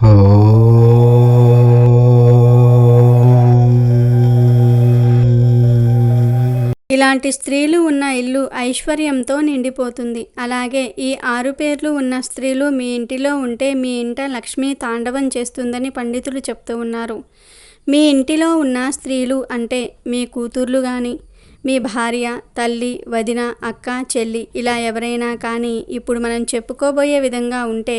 ఇలాంటి స్త్రీలు ఉన్న ఇల్లు ఐశ్వర్యంతో నిండిపోతుంది. అలాగే ఈ ఆరు పేర్లు ఉన్న స్త్రీలు మీ ఇంటిలో ఉంటే మీ ఇంట లక్ష్మి తాండవం చేస్తుందని పండితులు చెప్తూ ఉన్నారు. మీ ఇంటిలో ఉన్న స్త్రీలు అంటే మీ కూతుర్లు కానీ మీ భార్య తల్లి వదిన అక్క చెల్లి ఇలా ఎవరైనా కానీ ఇప్పుడు మనం చెప్పుకోబోయే విధంగా ఉంటే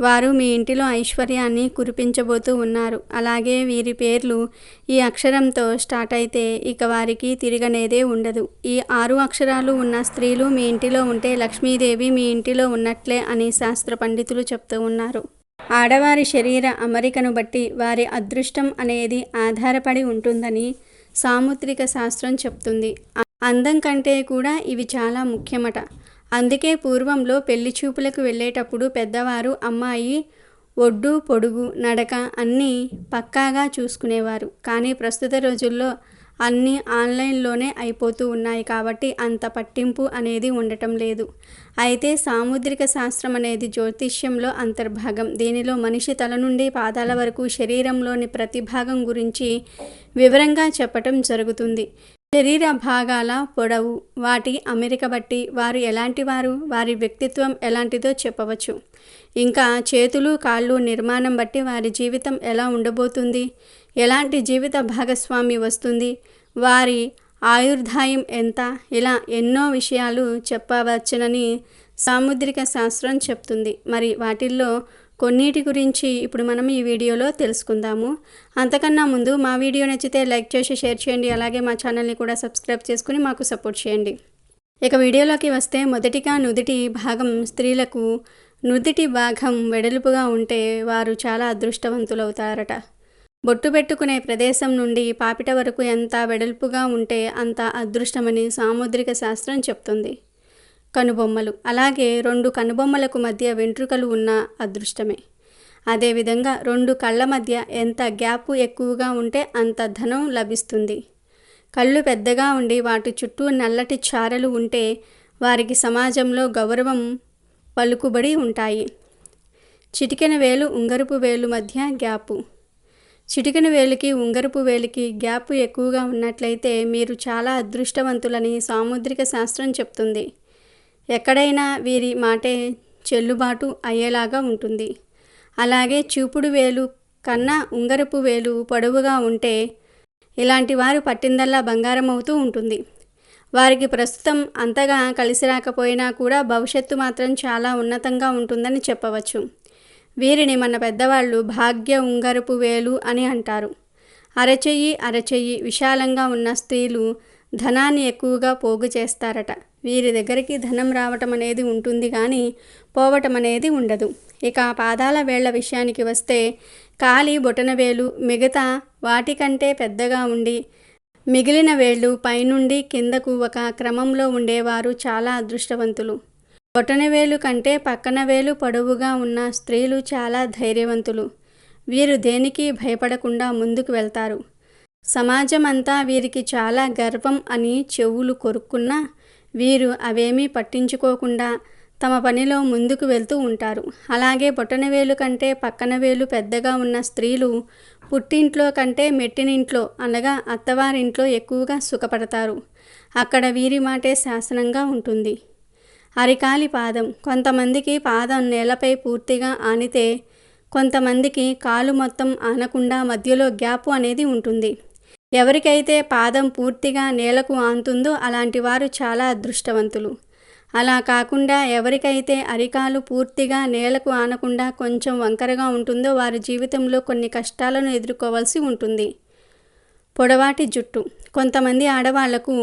వారు మీ ఇంటిలో ఐశ్వర్యాన్ని కురిపించబోతూ ఉన్నారు. అలాగే వీరి పేర్లు ఈ అక్షరంతో స్టార్ట్ అయితే ఇక వారికి తిరగనేదే ఉండదు. ఈ ఆరు అక్షరాలు ఉన్న స్త్రీలు మీ ఇంటిలో ఉంటే లక్ష్మీదేవి మీ ఇంటిలో ఉన్నట్లే అని శాస్త్ర పండితులు చెప్తూ ఉన్నారు. ఆడవారి శరీర అమరికను బట్టి వారి అదృష్టం అనేది ఆధారపడి ఉంటుందని సాముద్రిక శాస్త్రం చెప్తుంది. అందం కంటే కూడా ఇవి చాలా ముఖ్యమట. అందుకే పూర్వంలో పెళ్ళి చూపులకు వెళ్ళేటప్పుడు పెద్దవారు అమ్మాయి ఒడ్డు పొడుగు నడక అన్నీ పక్కాగా చూసుకునేవారు. కానీ ప్రస్తుత రోజుల్లో అన్నీ ఆన్లైన్లోనే అయిపోతూ ఉన్నాయి కాబట్టి అంత పట్టింపు అనేది ఉండటం లేదు. అయితే సాముద్రిక శాస్త్రం అనేది జ్యోతిష్యంలో అంతర్భాగం. దీనిలో మనిషి తల నుండి పాదాల వరకు శరీరంలోని ప్రతి భాగం గురించి వివరంగా చెప్పటం జరుగుతుంది. శరీర భాగాల పొడవు వాటి అమెరిక బట్టి వారు ఎలాంటి వారు వారి వ్యక్తిత్వం ఎలాంటిదో చెప్పవచ్చు. ఇంకా చేతులు కాళ్ళు నిర్మాణం బట్టి వారి జీవితం ఎలా ఉండబోతుంది ఎలాంటి జీవిత భాగస్వామి వస్తుంది వారి ఆయుర్దాయం ఎంత ఇలా ఎన్నో విషయాలు చెప్పవచ్చునని సాముద్రిక శాస్త్రం చెప్తుంది. మరి వాటిల్లో కొన్నిటి గురించి ఇప్పుడు మనం ఈ వీడియోలో తెలుసుకుందాము. అంతకన్నా ముందు మా వీడియో నచ్చితే లైక్ చేసి షేర్ చేయండి. అలాగే మా ఛానల్ని కూడా సబ్స్క్రైబ్ చేసుకుని మాకు సపోర్ట్ చేయండి. ఇక వీడియోలోకి వస్తే మొదటిగా నుదిటి భాగం స్త్రీలకు నుదిటి భాగం వెడల్పుగా ఉంటే వారు చాలా అదృష్టవంతులవుతారట. బొట్టు పెట్టుకునే ప్రదేశం నుండి పాపిట వరకు ఎంత వెడల్పుగా ఉంటే అంత అదృష్టమని సాముద్రిక శాస్త్రం చెప్తుంది. కనుబొమ్మలు. అలాగే రెండు కనుబొమ్మలకు మధ్య వెంట్రుకలు ఉన్న అదృష్టమే. అదేవిధంగా రెండు కళ్ళ మధ్య ఎంత గ్యాప్ ఎక్కువగా ఉంటే అంత ధనం లభిస్తుంది. కళ్ళు పెద్దగా ఉండి వాటి చుట్టూ నల్లటి చారలు ఉంటే వారికి సమాజంలో గౌరవం పలుకుబడి ఉంటాయి. చిటికెన వేలు ఉంగరపు వేలు మధ్య గ్యాపు. చిటికెన వేలుకి ఉంగరపు వేలుకి గ్యాప్ ఎక్కువగా ఉన్నట్లయితే మీరు చాలా అదృష్టవంతులని సాముద్రిక శాస్త్రం చెప్తుంది. ఎక్కడైనా వీరి మాటే చెల్లుబాటు అయ్యేలాగా ఉంటుంది. అలాగే చూపుడు వేలు కన్నా ఉంగరపు వేలు పొడవుగా ఉంటే ఇలాంటి వారు పట్టిందల్లా బంగారం అవుతూ ఉంటుంది. వారికి ప్రస్తుతం అంతగా కలిసి రాకపోయినా కూడా భవిష్యత్తు మాత్రం చాలా ఉన్నతంగా ఉంటుందని చెప్పవచ్చు. వీరిని మన పెద్దవాళ్ళు భాగ్య ఉంగరపు వేలు అని అంటారు. అరచెయ్యి అరచెయ్యి విశాలంగా ఉన్న స్త్రీలు ధనాన్ని ఎక్కువగా పోగు చేస్తారట. వీరి దగ్గరికి ధనం రావటం అనేది ఉంటుంది కానీ పోవటం అనేది ఉండదు. ఇక పాదాల వేళ్ళ విషయానికి వస్తే కాలి బొటనవేలు మిగతా వాటికంటే పెద్దగా ఉండి మిగిలిన వేళ్ళు పైనుండి కిందకు ఒక క్రమంలో ఉండేవారు చాలా అదృష్టవంతులు. బొటనవేలు కంటే పక్కన వేలు పొడవుగా ఉన్న స్త్రీలు చాలా ధైర్యవంతులు. వీరు దేనికి భయపడకుండా ముందుకు వెళ్తారు. సమాజం అంతా వీరికి చాలా గర్వం అని చెవులు కొరుక్కున్నా వీరు అవేమీ పట్టించుకోకుండా తమ పనిలో ముందుకు వెళ్తూ ఉంటారు. అలాగే బొటనవేలు కంటే పక్కన వేలు పెద్దగా ఉన్న స్త్రీలు పుట్టింట్లో కంటే మెట్టినింట్లో అనగా అత్తవారింట్లో ఎక్కువగా సుఖపడతారు. అక్కడ వీరి మాటే శాసనంగా ఉంటుంది. అరికాలి పాదం. కొంతమందికి పాదం నేలపై పూర్తిగా ఆనితే కొంతమందికి కాలు మొత్తం ఆనకుండా మధ్యలో గ్యాప్ అనేది ఉంటుంది. ఎవరికైతే పాదం పూర్తిగా నేలకు ఆంతుందో అలాంటి వారు చాలా అదృష్టవంతులు. అలా కాకుండా ఎవరికైతే అరికాలు పూర్తిగా నేలకు ఆనకుండా కొంచెం వంకరగా ఉంటుందో వారి జీవితంలో కొన్ని కష్టాలను ఎదుర్కోవాల్సి ఉంటుంది. పొడవాటి జుట్టు. కొంతమంది ఆడవాళ్ళకు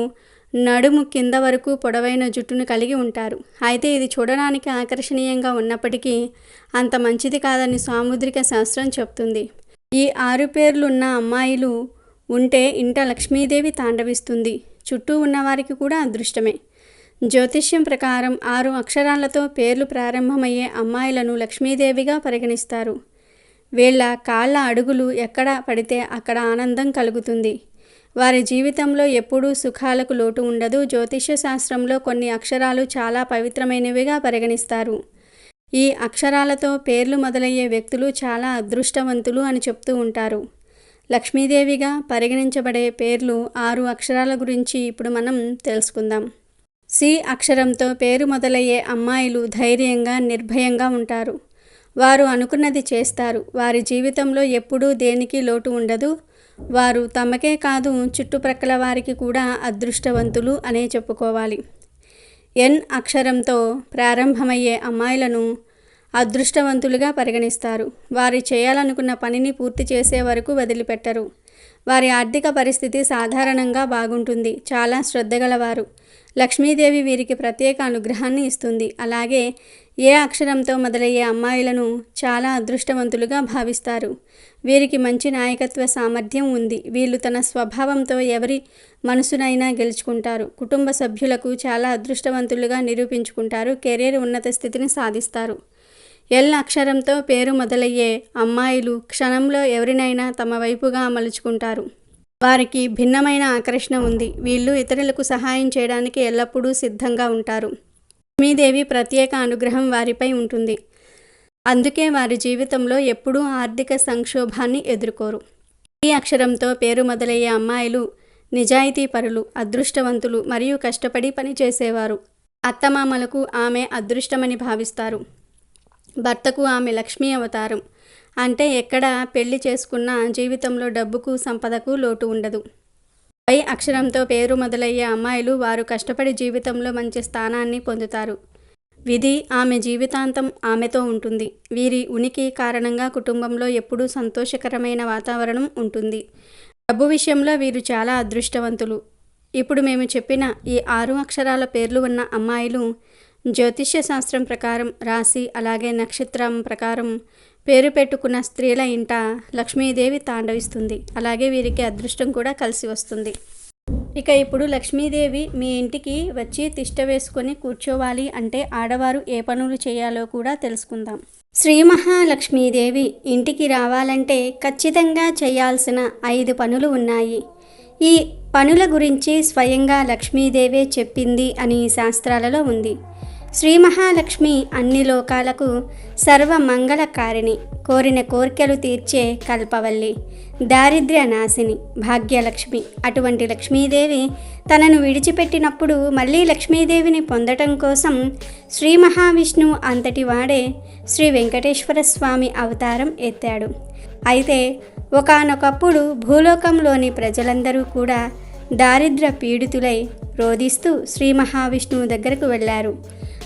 నడుము కింద వరకు పొడవైన జుట్టును కలిగి ఉంటారు. అయితే ఇది చూడడానికి ఆకర్షణీయంగా ఉన్నప్పటికీ అంత మంచిది కాదని సాముద్రిక శాస్త్రం చెప్తుంది. ఈ ఆరు పేర్లున్న అమ్మాయిలు ఉంటే ఇంట లక్ష్మీదేవి తాండవిస్తుంది. చుట్టూ ఉన్నవారికి కూడా అదృష్టమే. జ్యోతిష్యం ప్రకారం ఆరు అక్షరాలతో పేర్లు ప్రారంభమయ్యే అమ్మాయిలను లక్ష్మీదేవిగా పరిగణిస్తారు. వీళ్ళ కాళ్ళ అడుగులు ఎక్కడ పడితే అక్కడ ఆనందం కలుగుతుంది. వారి జీవితంలో ఎప్పుడూ సుఖాలకు లోటు ఉండదు. జ్యోతిష్య శాస్త్రంలో కొన్ని అక్షరాలు చాలా పవిత్రమైనవిగా పరిగణిస్తారు. ఈ అక్షరాలతో పేర్లు మొదలయ్యే వ్యక్తులు చాలా అదృష్టవంతులు అని చెప్తూ ఉంటారు. లక్ష్మీదేవిగా పరిగణించబడే పేర్లు ఆరు అక్షరాల గురించి ఇప్పుడు మనం తెలుసుకుందాం. సి అక్షరంతో పేరు మొదలయ్యే అమ్మాయిలు ధైర్యంగా నిర్భయంగా ఉంటారు. వారు అనుకున్నది చేస్తారు. వారి జీవితంలో ఎప్పుడూ దేనికి లోటు ఉండదు. వారు తమకే కాదు చుట్టుప్రక్కల వారికి కూడా అదృష్టవంతులు అనే చెప్పుకోవాలి. ఎన్ అక్షరంతో ప్రారంభమయ్యే అమ్మాయిలను అదృష్టవంతులుగా పరిగణిస్తారు. వారు చేయాలనుకున్న పనిని పూర్తి చేసే వరకు వదిలిపెట్టరు. వారి ఆర్థిక పరిస్థితి సాధారణంగా బాగుంటుంది. చాలా శ్రద్ధగలవారు. లక్ష్మీదేవి వీరికి ప్రత్యేక అనుగ్రహాన్ని ఇస్తుంది. అలాగే ఏ అక్షరంతో మొదలయ్యే అమ్మాయిలను చాలా అదృష్టవంతులుగా భావిస్తారు. వీరికి మంచి నాయకత్వ సామర్థ్యం ఉంది. వీళ్ళు తన స్వభావంతో ఎవరి మనసునైనా గెలుచుకుంటారు. కుటుంబ సభ్యులకు చాలా అదృష్టవంతులుగా నిరూపించుకుంటారు. కెరీర్ ఉన్నత స్థితిని సాధిస్తారు. ఎల్ అక్షరంతో పేరు మొదలయ్యే అమ్మాయిలు క్షణంలో ఎవరినైనా తమ వైపుగా మలుచుకుంటారు వారికి భిన్నమైన ఆకర్షణ ఉంది. వీళ్ళు ఇతరులకు సహాయం చేయడానికి ఎల్లప్పుడూ సిద్ధంగా ఉంటారు. లక్ష్మీదేవి ప్రత్యేక అనుగ్రహం వారిపై ఉంటుంది. అందుకే వారి జీవితంలో ఎప్పుడూ ఆర్థిక సంక్షోభాన్ని ఎదుర్కోరు. ఈ అక్షరంతో పేరు మొదలయ్యే అమ్మాయిలు నిజాయితీ పరులు అదృష్టవంతులు మరియు కష్టపడి పనిచేసేవారు. అత్తమామలకు ఆమె అదృష్టమని భావిస్తారు. భర్తకు ఆమె లక్ష్మీ అవతారం. అంటే ఎక్కడ పెళ్ళి చేసుకున్న జీవితంలో డబ్బుకు సంపదకు లోటు ఉండదు. పై అక్షరంతో పేరు మొదలయ్యే అమ్మాయిలు వారు కష్టపడి జీవితంలో మంచి స్థానాన్ని పొందుతారు. విధి ఆమె జీవితాంతం ఆమెతో ఉంటుంది. వీరి ఉనికి కారణంగా కుటుంబంలో ఎప్పుడూ సంతోషకరమైన వాతావరణం ఉంటుంది. డబ్బు విషయంలో వీరు చాలా అదృష్టవంతులు. ఇప్పుడు మేము చెప్పిన ఈ ఆరు అక్షరాల పేర్లు ఉన్న అమ్మాయిలు జ్యోతిష్య శాస్త్రం ప్రకారం రాశి అలాగే నక్షత్రం ప్రకారం పేరు పెట్టుకున్న స్త్రీల ఇంట లక్ష్మీదేవి తాండవిస్తుంది. అలాగే వీరికి అదృష్టం కూడా కలిసి వస్తుంది. ఇక ఇప్పుడు లక్ష్మీదేవి మీ ఇంటికి వచ్చి తిష్ట వేసుకొని కూర్చోవాలి అంటే ఆడవారు ఏ పనులు చేయాలో కూడా తెలుసుకుందాం. శ్రీ మహాలక్ష్మీదేవి ఇంటికి రావాలంటే ఖచ్చితంగా చేయాల్సిన ఐదు పనులు ఉన్నాయి. ఈ పనుల గురించి స్వయంగా లక్ష్మీదేవే చెప్పింది అని శాస్త్రాలలో ఉంది. శ్రీ మహాలక్ష్మి అన్ని లోకాలకు సర్వమంగళకారిణి కోరిన కోరికలు తీర్చే కల్పవల్లి దారిద్ర్య నాశిని భాగ్యలక్ష్మి. అటువంటి లక్ష్మీదేవి తనను విడిచిపెట్టినప్పుడు మళ్ళీ లక్ష్మీదేవిని పొందటం కోసం శ్రీ మహావిష్ణువు అంతటి వాడే శ్రీ వెంకటేశ్వర స్వామి అవతారం ఎత్తాడు. అయితే ఒకనొకప్పుడు భూలోకంలోని ప్రజలందరూ కూడా దారిద్ర్య పీడితులై రోధిస్తూ శ్రీ మహావిష్ణువు దగ్గరకు వెళ్ళారు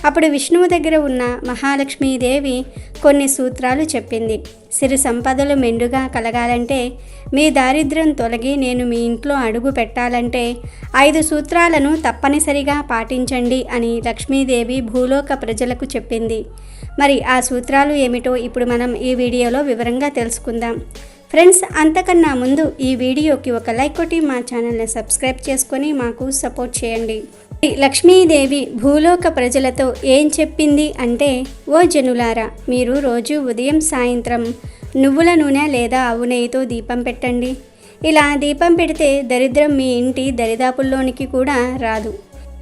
అప్పుడు విష్ణువు దగ్గర ఉన్న మహాలక్ష్మీదేవి కొన్ని సూత్రాలు చెప్పింది. సిరి సంపదలు మెండుగా కలగాలంటే మీ దారిద్ర్యం తొలగి నేను మీ ఇంట్లో అడుగు పెట్టాలంటే ఐదు సూత్రాలను తప్పనిసరిగా పాటించండి అని లక్ష్మీదేవి భూలోక ప్రజలకు చెప్పింది. మరి ఆ సూత్రాలు ఏమిటో ఇప్పుడు మనం ఈ వీడియోలో వివరంగా తెలుసుకుందాం. ఫ్రెండ్స్ అంతకన్నా ముందు ఈ వీడియోకి ఒక లైక్ కొట్టి మా ఛానల్ని సబ్స్క్రైబ్ చేసుకొని మాకు సపోర్ట్ చేయండి. లక్ష్మీదేవి భూలోక ప్రజలతో ఏం చెప్పింది అంటే ఓ జనులారా మీరు రోజు ఉదయం సాయంత్రం నువ్వుల నూనె లేదా ఆవు నెయ్యితో దీపం పెట్టండి. ఇలా దీపం పెడితే దరిద్రం మీ ఇంటి దరిదాపుల్లోనికి కూడా రాదు.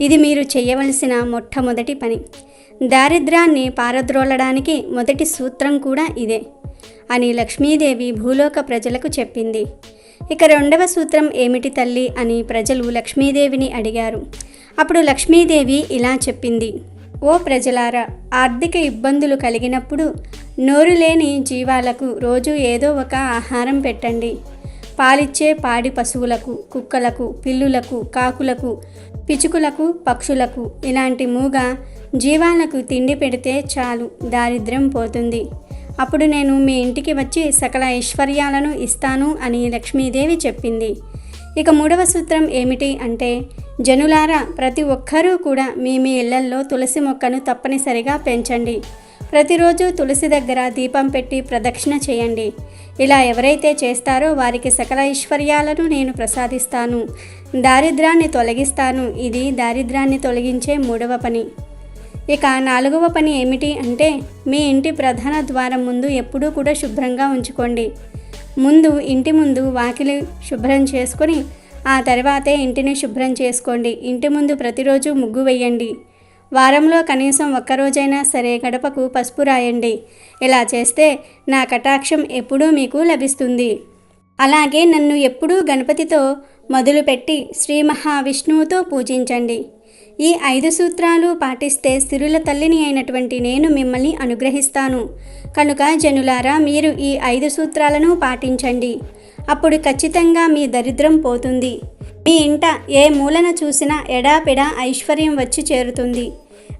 ఇది మీరు చేయవలసిన మొట్టమొదటి పని. దారిద్రాన్ని పారద్రోలడానికి మొదటి సూత్రం కూడా ఇదే అని లక్ష్మీదేవి భూలోక ప్రజలకు చెప్పింది. ఇక రెండవ సూత్రం ఏమిటి తల్లి అని ప్రజలు లక్ష్మీదేవిని అడిగారు. అప్పుడు లక్ష్మీదేవి ఇలా చెప్పింది. ఓ ప్రజలారా ఆర్థిక ఇబ్బందులు కలిగినప్పుడు నోరు లేని జీవాలకు రోజు ఏదో ఒక ఆహారం పెట్టండి. పాలిచ్చే పాడి పశువులకు కుక్కలకు పిల్లులకు కాకులకు పిచుకులకు పక్షులకు ఇలాంటి మూగ జీవాలకు తిండి పెడితే చాలు దారిద్ర్యం పోతుంది. అప్పుడు నేను మీ ఇంటికి వచ్చి సకల ఐశ్వర్యాలను ఇస్తాను అని లక్ష్మీదేవి చెప్పింది. ఇక మూడవ సూత్రం ఏమిటి అంటే జనులారా ప్రతి ఒక్కరూ కూడా మీ మీ ఇళ్ళల్లో తులసి మొక్కను తప్పనిసరిగా పెంచండి. ప్రతిరోజు తులసి దగ్గర దీపం పెట్టి ప్రదక్షిణ చేయండి. ఇలా ఎవరైతే చేస్తారో వారికి సకల ఐశ్వర్యాలను నేను ప్రసాదిస్తాను. దారిద్రాన్ని తొలగిస్తాను. ఇది దారిద్రాన్ని తొలగించే మూడవ పని. ఇక నాలుగవ పని ఏమిటి అంటే మీ ఇంటి ప్రధాన ద్వారం ముందు ఎప్పుడూ కూడా శుభ్రంగా ఉంచుకోండి. ముందు ఇంటి ముందు వాకిలి శుభ్రం చేసుకొని ఆ తర్వాతే ఇంటిని శుభ్రం చేసుకోండి. ఇంటి ముందు ప్రతిరోజు ముగ్గు వేయండి. వారంలో కనీసం ఒక్కరోజైనా సరే గడపకు పసుపు రాయండి. ఇలా చేస్తే నా కటాక్షం ఎప్పుడూ మీకు లభిస్తుంది. అలాగే నన్ను ఎప్పుడూ గణపతితో మొదలుపెట్టి శ్రీ మహావిష్ణువుతో పూజించండి. ఈ ఐదు సూత్రాలు పాటిస్తే సిరుల తల్లిని అయినటువంటి నేను మిమ్మల్ని అనుగ్రహిస్తాను. కనుక జనులారా మీరు ఈ ఐదు సూత్రాలను పాటించండి. అప్పుడు ఖచ్చితంగా మీ దరిద్రం పోతుంది. మీ ఇంట ఏ మూలన చూసినా ఎడాపెడా ఐశ్వర్యం వచ్చి చేరుతుంది.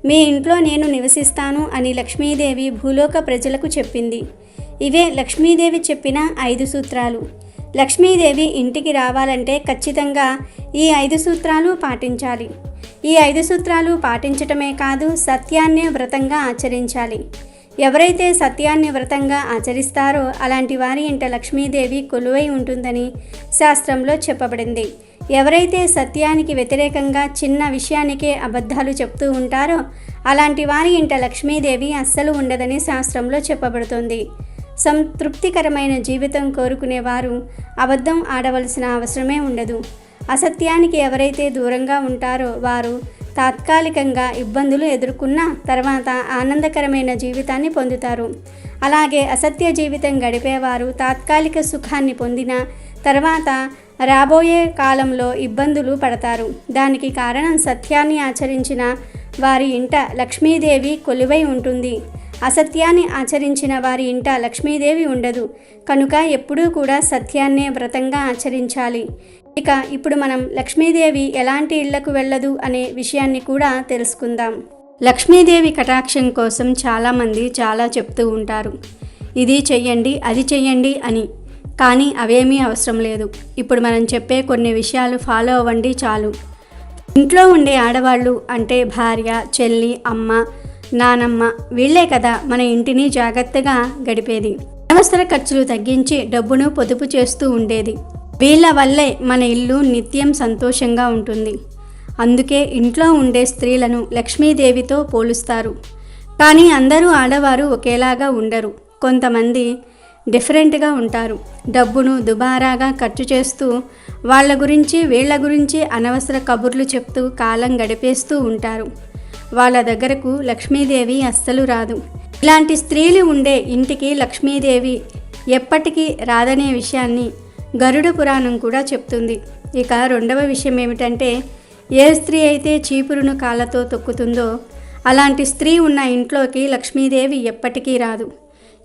మీ ఇంట్లో నేను నివసిస్తాను అని లక్ష్మీదేవి భూలోక ప్రజలకు చెప్పింది. ఇవే లక్ష్మీదేవి చెప్పిన ఐదు సూత్రాలు. లక్ష్మీదేవి ఇంటికి రావాలంటే ఖచ్చితంగా ఈ ఐదు సూత్రాలు పాటించాలి. ఈ ఐదు సూత్రాలు పాటించటమే కాదు సత్యాన్ని వ్రతంగా ఆచరించాలి. ఎవరైతే సత్యాన్ని వ్రతంగా ఆచరిస్తారో అలాంటి వారి ఇంట లక్ష్మీదేవి కొలువై ఉంటుందని శాస్త్రంలో చెప్పబడింది. ఎవరైతే సత్యానికి వ్యతిరేకంగా చిన్న విషయానికే అబద్ధాలు చెప్తూ ఉంటారో అలాంటి వారి ఇంట లక్ష్మీదేవి అస్సలు ఉండదని శాస్త్రంలో చెప్పబడుతుంది. సంతృప్తికరమైన జీవితం కోరుకునేవారు అబద్ధం ఆడవలసిన అవసరమే ఉండదు. అసత్యానికి ఎవరైతే దూరంగా ఉంటారో వారు తాత్కాలికంగా ఇబ్బందులు ఎదుర్కొన్న తర్వాత ఆనందకరమైన జీవితాన్ని పొందుతారు. అలాగే అసత్య జీవితం గడిపేవారు తాత్కాలిక సుఖాన్ని పొందిన తర్వాత రాబోయే కాలంలో ఇబ్బందులు పడతారు. దానికి కారణం సత్యాన్ని ఆచరించిన వారి ఇంట లక్ష్మీదేవి కొలువై ఉంటుంది. అసత్యాన్ని ఆచరించిన వారి ఇంట లక్ష్మీదేవి ఉండదు. కనుక ఎప్పుడూ కూడా సత్యాన్నే వ్రతంగా ఆచరించాలి. ఇక ఇప్పుడు మనం లక్ష్మీదేవి ఎలాంటి ఇళ్ళకు వెళ్ళదు అనే విషయాన్ని కూడా తెలుసుకుందాం. లక్ష్మీదేవి కటాక్షం కోసం చాలామంది చాలా చెప్తూ ఉంటారు. ఇది చెయ్యండి అది చెయ్యండి అని. కానీ అవేమీ అవసరం లేదు. ఇప్పుడు మనం చెప్పే కొన్ని విషయాలు ఫాలో అవ్వండి చాలు. ఇంట్లో ఉండే ఆడవాళ్ళు అంటే భార్య చెల్లి అమ్మ నానమ్మ వీళ్ళే కదా మన ఇంటిని జాగ్రత్తగా గడిపేది. అనవసర ఖర్చులు తగ్గించి డబ్బును పొదుపు చేస్తూ ఉండేది. వీళ్ళ వల్లే మన ఇల్లు నిత్యం సంతోషంగా ఉంటుంది. అందుకే ఇంట్లో ఉండే స్త్రీలను లక్ష్మీదేవితో పోలుస్తారు. కానీ అందరూ ఆడవారు ఒకేలాగా ఉండరు. కొంతమంది డిఫరెంట్గా ఉంటారు. డబ్బును దుబారాగా ఖర్చు చేస్తూ వాళ్ళ గురించి వీళ్ళ గురించి అనవసర కబుర్లు చెప్తూ కాలం గడిపేస్తూ ఉంటారు. వాళ్ళ దగ్గరకు లక్ష్మీదేవి అస్సలు రాదు. ఇలాంటి స్త్రీలు ఉండే ఇంటికి లక్ష్మీదేవి ఎప్పటికీ రాదనే విషయాన్ని గరుడ పురాణం కూడా చెప్తుంది. ఇక రెండవ విషయం ఏమిటంటే ఏ స్త్రీ అయితే చీపురును కాళ్ళతో తొక్కుతుందో అలాంటి స్త్రీ ఉన్న ఇంట్లోకి లక్ష్మీదేవి ఎప్పటికీ రాదు.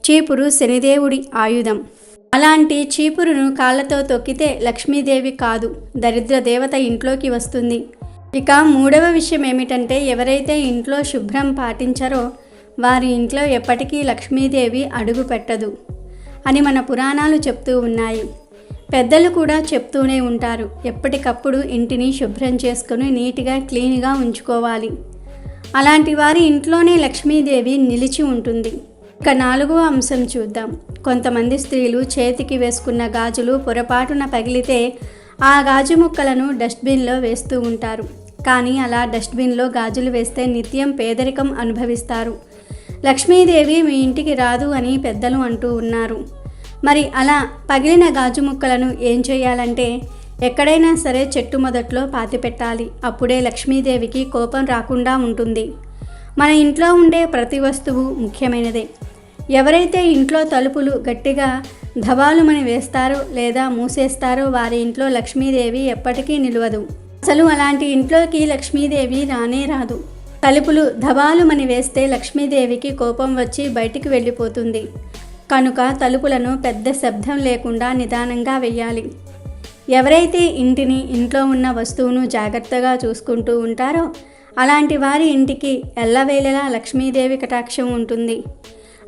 చీపురు శనిదేవుడి ఆయుధం. అలాంటి చీపురును కాళ్ళతో తొక్కితే లక్ష్మీదేవి కాదు దరిద్ర దేవత ఇంట్లోకి వస్తుంది. ఇక మూడవ విషయం ఏమిటంటే ఎవరైతే ఇంట్లో శుభ్రం పాటించారో వారి ఇంట్లో ఎప్పటికీ లక్ష్మీదేవి అడుగు పెట్టదు అని మన పురాణాలు చెప్తూ ఉన్నాయి. పెద్దలు కూడా చెప్తూనే ఉంటారు ఎప్పటికప్పుడు ఇంటిని శుభ్రం చేసుకుని నీట్గా క్లీన్గా ఉంచుకోవాలి. అలాంటి వారి ఇంట్లోనే లక్ష్మీదేవి నిలిచి ఉంటుంది. ఇక నాలుగో అంశం చూద్దాం. కొంతమంది స్త్రీలు చేతికి వేసుకున్న గాజులు పొరపాటున పగిలితే ఆ గాజు ముక్కలను డస్ట్బిన్లో వేస్తూ ఉంటారు. కానీ అలా డస్ట్బిన్లో గాజులు వేస్తే నిత్యం పేదరికం అనుభవిస్తారు. లక్ష్మీదేవి మీ ఇంటికి రాదు అని పెద్దలు అంటూ ఉన్నారు. మరి అలా పగిలిన గాజు ముక్కలను ఏం చేయాలంటే ఎక్కడైనా సరే చెట్టు మొదట్లో పాతి పెట్టాలి. అప్పుడే లక్ష్మీదేవికి కోపం రాకుండా ఉంటుంది. మన ఇంట్లో ఉండే ప్రతి వస్తువు ముఖ్యమైనదే. ఎవరైతే ఇంట్లో తలుపులు గట్టిగా ధబాలుమని వేస్తారో లేదా మూసేస్తారో వారి ఇంట్లో లక్ష్మీదేవి ఎప్పటికీ నిలవదు. అసలు అలాంటి ఇంట్లోకి లక్ష్మీదేవి రానే రాదు. తలుపులు ధబాలుమని వేస్తే లక్ష్మీదేవికి కోపం వచ్చి బయటికి వెళ్ళిపోతుంది. కనుక తలుపులను పెద్ద శబ్దం లేకుండా నిదానంగా వెయ్యాలి. ఎవరైతే ఇంటిని ఇంట్లో ఉన్న వస్తువును జాగ్రత్తగా చూసుకుంటూ ఉంటారో అలాంటి వారి ఇంటికి ఎల్లవేళలా లక్ష్మీదేవి కటాక్షం ఉంటుంది.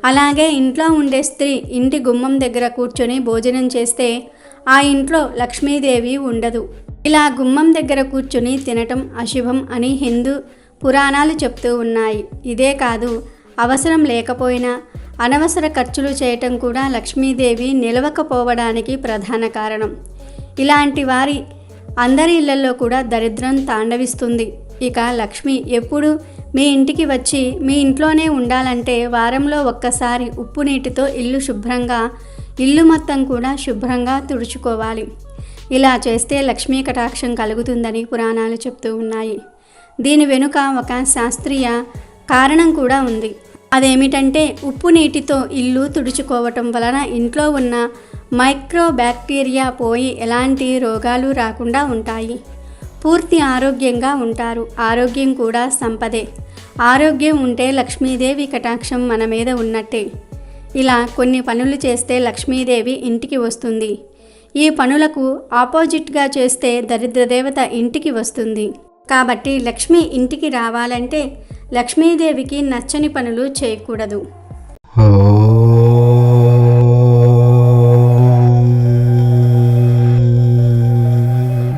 అలాగే ఇంట్లో ఉండే స్త్రీ ఇంటి గుమ్మం దగ్గర కూర్చొని భోజనం చేస్తే ఆ ఇంట్లో లక్ష్మీదేవి ఉండదు. ఇలా గుమ్మం దగ్గర కూర్చుని తినటం అశుభం అని హిందూ పురాణాలు చెప్తూ ఉన్నాయి. ఇదే కాదు అవసరం లేకపోయినా అనవసర ఖర్చులు చేయటం కూడా లక్ష్మీదేవి నిలవకపోవడానికి ప్రధాన కారణం. ఇలాంటి వారి అందరి ఇళ్ళలో కూడా దరిద్రం తాండవిస్తుంది. ఇక లక్ష్మి ఎప్పుడు మీ ఇంటికి వచ్చి మీ ఇంట్లోనే ఉండాలంటే వారంలో ఒక్కసారి ఉప్పు నీటితో ఇల్లు శుభ్రంగా ఇల్లు మొత్తం కూడా శుభ్రంగా తుడుచుకోవాలి. ఇలా చేస్తే లక్ష్మీ కటాక్షం కలుగుతుందని పురాణాలు చెప్తూ ఉన్నాయి. దీని వెనుక ఒక శాస్త్రీయ కారణం కూడా ఉంది. అదేమిటంటే ఉప్పు నీటితో ఇల్లు తుడుచుకోవటం వలన ఇంట్లో ఉన్న మైక్రో బ్యాక్టీరియా పోయి ఎలాంటి రోగాలు రాకుండా ఉంటాయి. పూర్తి ఆరోగ్యంగా ఉంటారు. ఆరోగ్యం కూడా సంపదే. ఆరోగ్యం ఉంటే లక్ష్మీదేవి కటాక్షం మన మీద ఉన్నట్టే. ఇలా కొన్ని పనులు చేస్తే లక్ష్మీదేవి ఇంటికి వస్తుంది. ఈ పనులకు ఆపోజిట్గా చేస్తే దరిద్రదేవత ఇంటికి వస్తుంది. కాబట్టి లక్ష్మి ఇంటికి రావాలంటే లక్ష్మీదేవికి నచ్చని పనులు చేయకూడదు.